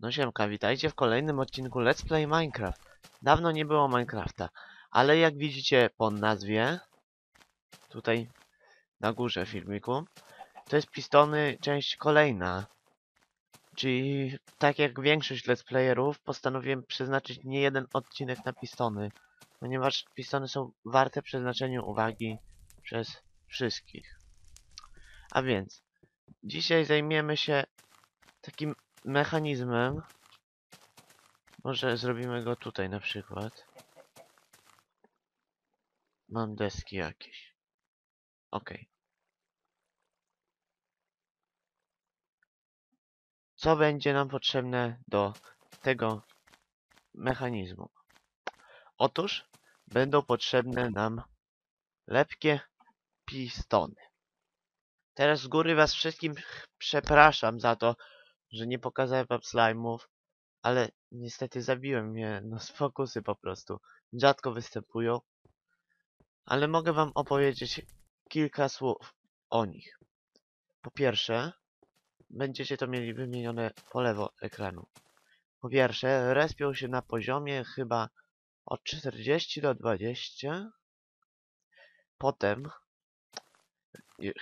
No siemka, witajcie w kolejnym odcinku Let's Play Minecraft. Dawno nie było Minecrafta, ale jak widzicie po nazwie, tutaj na górze filmiku, to jest pistony część kolejna. Czyli tak jak większość let's playerów, postanowiłem przeznaczyć nie jeden odcinek na pistony, ponieważ pistony są warte przeznaczenia uwagi przez wszystkich. A więc, dzisiaj zajmiemy się takim mechanizmem. Może zrobimy go tutaj na przykład. Mam deski jakieś. Ok. Co będzie nam potrzebne do tego mechanizmu? Otóż będą potrzebne nam lepkie pistony. Teraz z góry was wszystkim przepraszam za to, że nie pokazałem wam slime'ów, ale niestety zabiłem je, no z fokusy po prostu. Rzadko występują, ale mogę wam opowiedzieć kilka słów o nich. Po pierwsze, będziecie to mieli wymienione po lewo ekranu. Po pierwsze, respią się na poziomie chyba od 40 do 20. Potem,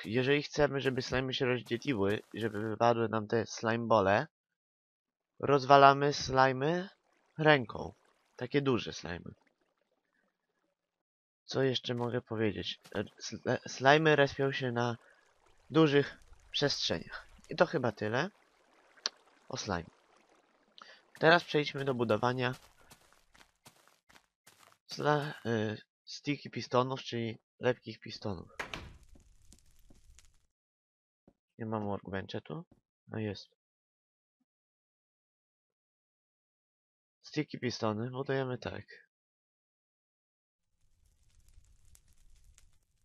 jeżeli chcemy, żeby slimy się rozdzieliły żeby wypadły nam te slime bole, rozwalamy slimy ręką. Takie duże slimy. Co jeszcze mogę powiedzieć? E, sl- Slimy respią się na dużych przestrzeniach. I to chyba tyle o slime. Teraz przejdźmy do budowania sla, y, sticky pistonów, czyli lepkich pistonów. Nie mam workbencha tu? No jest. Sticky pistony budujemy tak.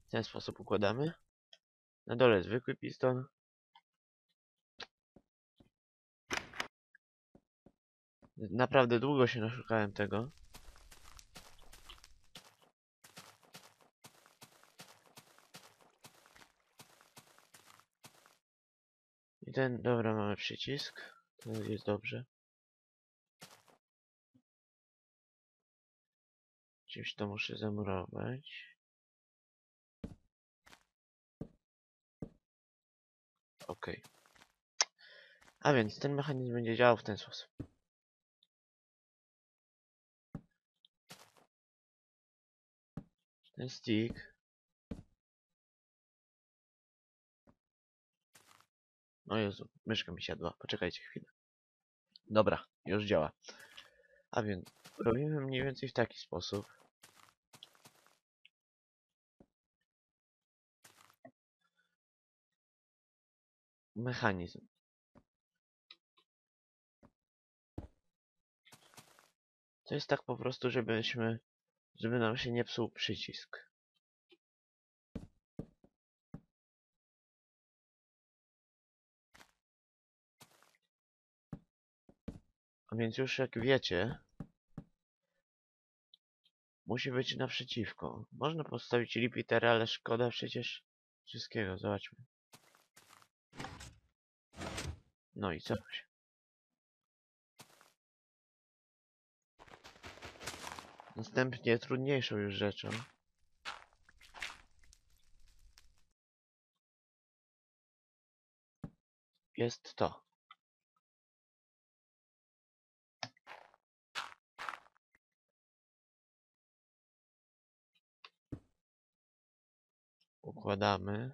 W ten sposób układamy. Na dole zwykły piston. Naprawdę długo się naszukałem tego. I ten, dobra, mamy przycisk. To jest dobrze. Czymś to muszę zamurować. Okej. A więc ten mechanizm będzie działał w ten sposób. Ten stick. O Jezu, myszka mi siadła. Poczekajcie chwilę. Dobra, już działa. A więc robimy mniej więcej w taki sposób. Mechanizm. To jest tak po prostu, żebyśmy, żeby nam się nie psuł przycisk. A więc już jak wiecie, musi być naprzeciwko. Można postawić repeater, ale szkoda przecież wszystkiego. Zobaczmy. No i coś. Następnie trudniejszą już rzeczą jest to. Układamy.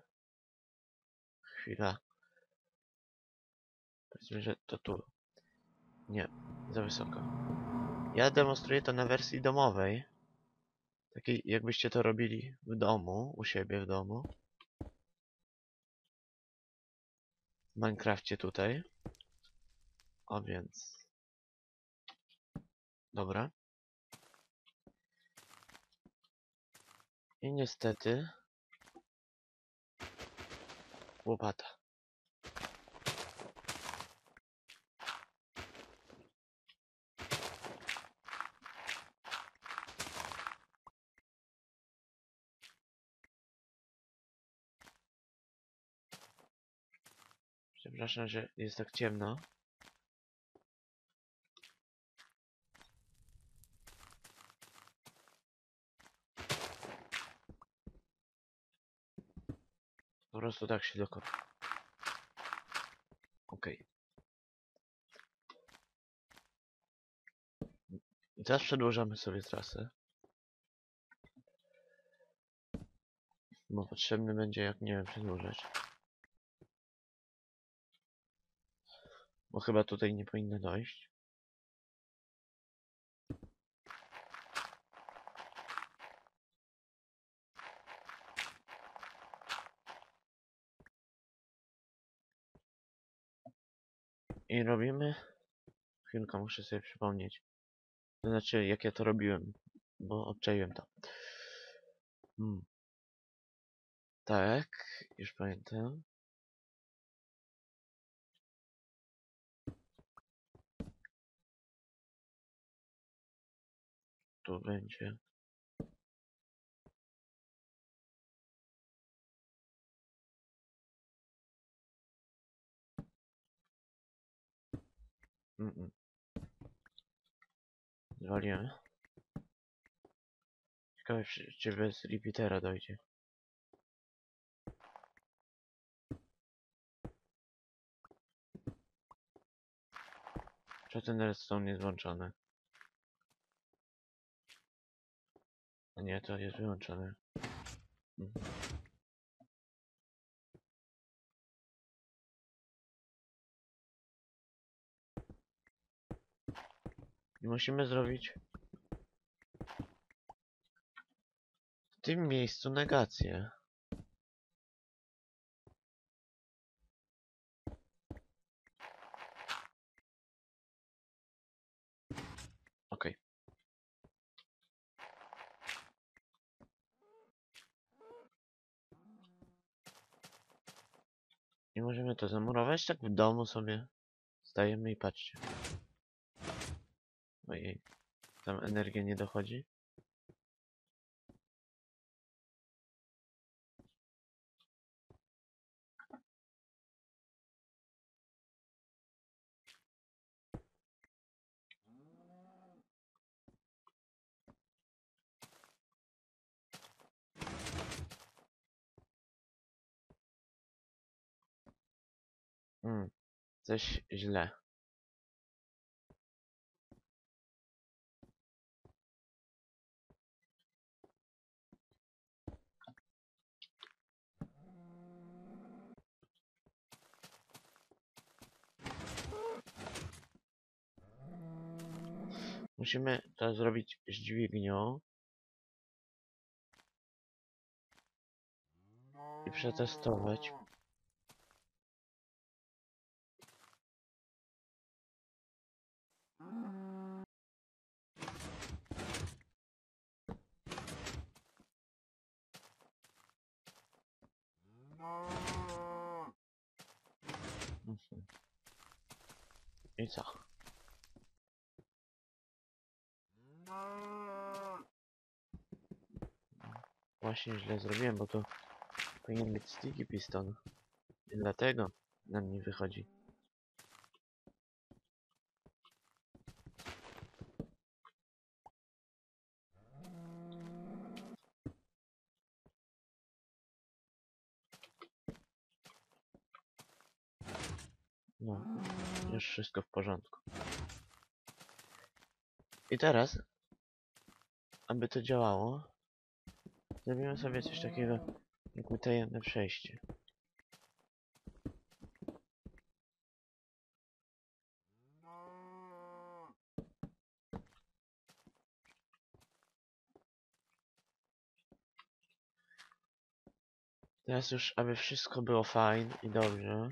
Chwila. Powiedzmy, że to tu. Nie, za wysoko. Ja demonstruję to na wersji domowej. Takiej jakbyście to robili w domu, u siebie w domu. W Minecrafcie tutaj. O więc. Dobra. I niestety. Łopata. Przepraszam, że jest tak ciemno. Prostu tak się dokona. Okej. I teraz przedłużamy sobie trasę. Bo potrzebny będzie, jak nie wiem, przedłużać. Bo chyba tutaj nie powinno dojść. I robimy... Chwilkę, muszę sobie przypomnieć. To znaczy, jak ja to robiłem, bo obczaiłem to. Hmm. Tak, już pamiętam. Tu będzie. Mm. Zwaliłem. Ciekawe, czy, czy bez repeatera dojdzie. Czy ten redstone jest włączony? A nie, to jest wyłączone. Mhm. I musimy zrobić w tym miejscu negację. I możemy to zamurować tak w domu sobie. Stajemy i patrzcie. Ojej. Tam energia nie dochodzi. Hmm. Coś źle. Musimy to zrobić z dźwignią. I przetestować. Mhm. I co? Właśnie źle zrobiłem, bo to powinien być sticky piston. I dlatego nam nie wychodzi. No, już wszystko w porządku. I teraz, aby to działało, zrobimy sobie coś takiego jak utajemne przejście. Teraz już, aby wszystko było fajnie i dobrze,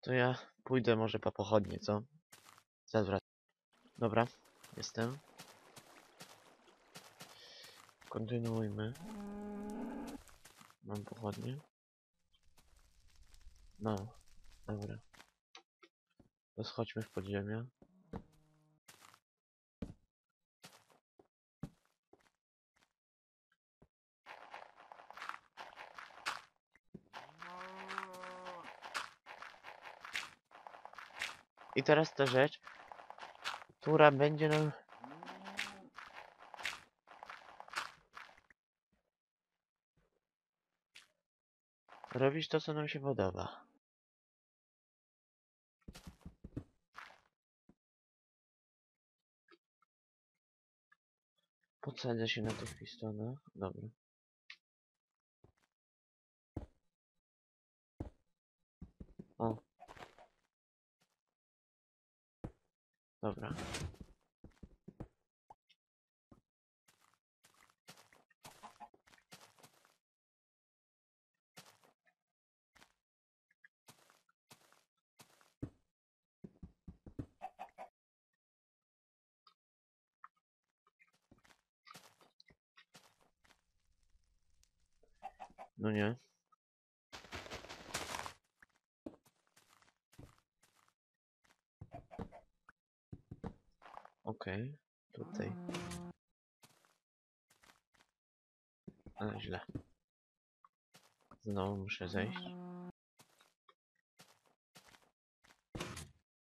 to ja pójdę może po pochodnie, co? Zawracam. Dobra, jestem. Kontynuujmy. Mam pochodnie. No, dobra. To schodźmy w podziemia. I teraz ta rzecz, która będzie nam... robić to, co nam się podoba. Podsadzę się na tych pistonach. Dobra. O. Dobra. No nie. Okej, tutaj. A, źle. Znowu muszę zejść.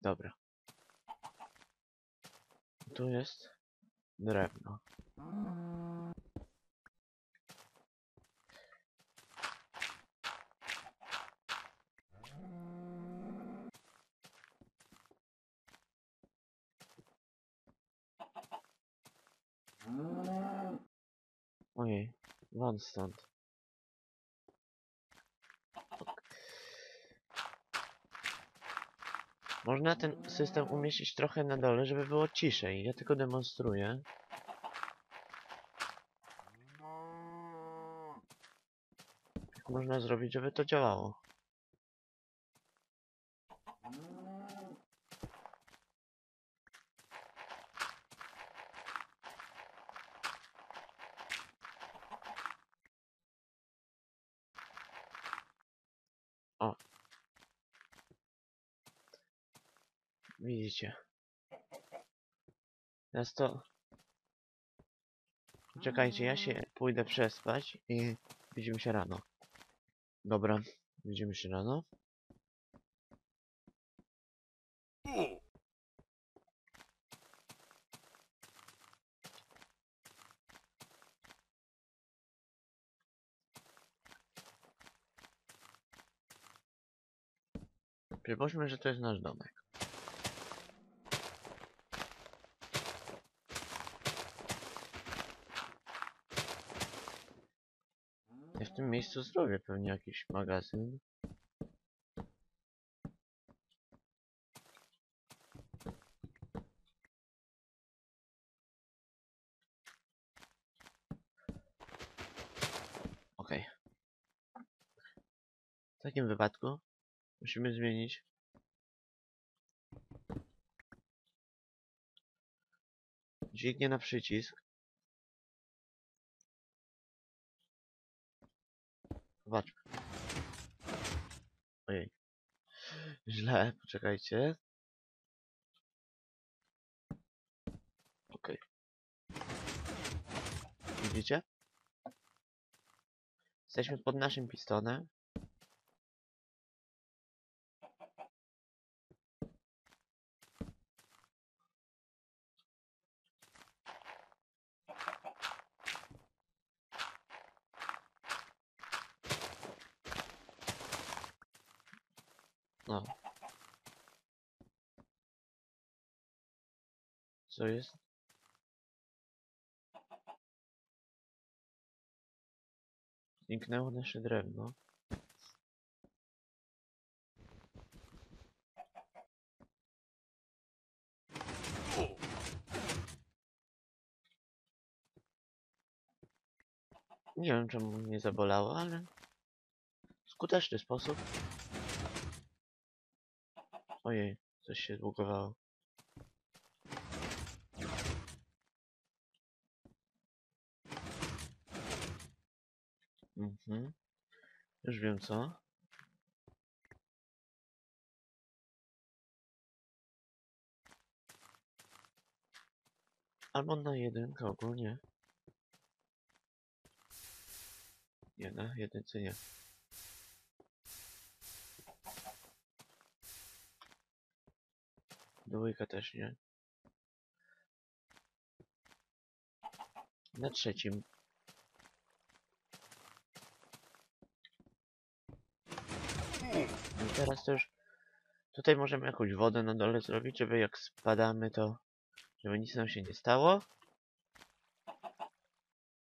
Dobra. Tu jest drewno. Ojej, won stąd. Można ten system umieścić trochę na dole, żeby było ciszej. Ja tylko demonstruję. Jak można zrobić, żeby to działało? O. Widzicie. Teraz to... Czekajcie, ja się pójdę przespać i widzimy się rano. Dobra, widzimy się rano. Przypuśćmy, że to jest nasz domek. W tym miejscu zrobię pewnie jakiś magazyn. Okej. W takim wypadku musimy zmienić dźwignię na przycisk. Zobaczmy. Ojej. Źle, poczekajcie. Okej. Widzicie? Jesteśmy pod naszym pistonem. No. Co jest? Zniknęło nasze drewno. Nie wiem czemu mnie zabolało, ale skuteczny sposób. Ojej, coś się zbugowało. Mhm. Już wiem co. Albo na jedynkę ogólnie. Nie, na jedynce nie. Dwójka też nie. Na trzecim. teraz to już tutaj możemy jakąś wodę na dole zrobić, żeby jak spadamy to, żeby nic nam się nie stało.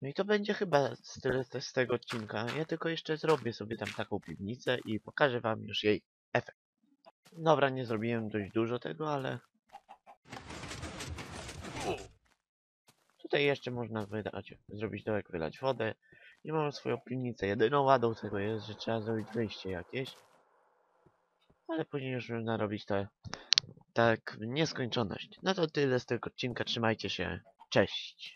No i to będzie chyba z tyle z tego odcinka. Ja tylko jeszcze zrobię sobie tam taką piwnicę i pokażę wam już jej efekt. Dobra, nie zrobiłem dość dużo tego, ale... Tutaj jeszcze można wydać, zrobić dołek, wylać wodę. I mam swoją piwnicę. Jedyną wadą tego jest, że trzeba zrobić wyjście jakieś. Ale później już można robić to tak w nieskończoność. No to tyle z tego odcinka. Trzymajcie się. Cześć.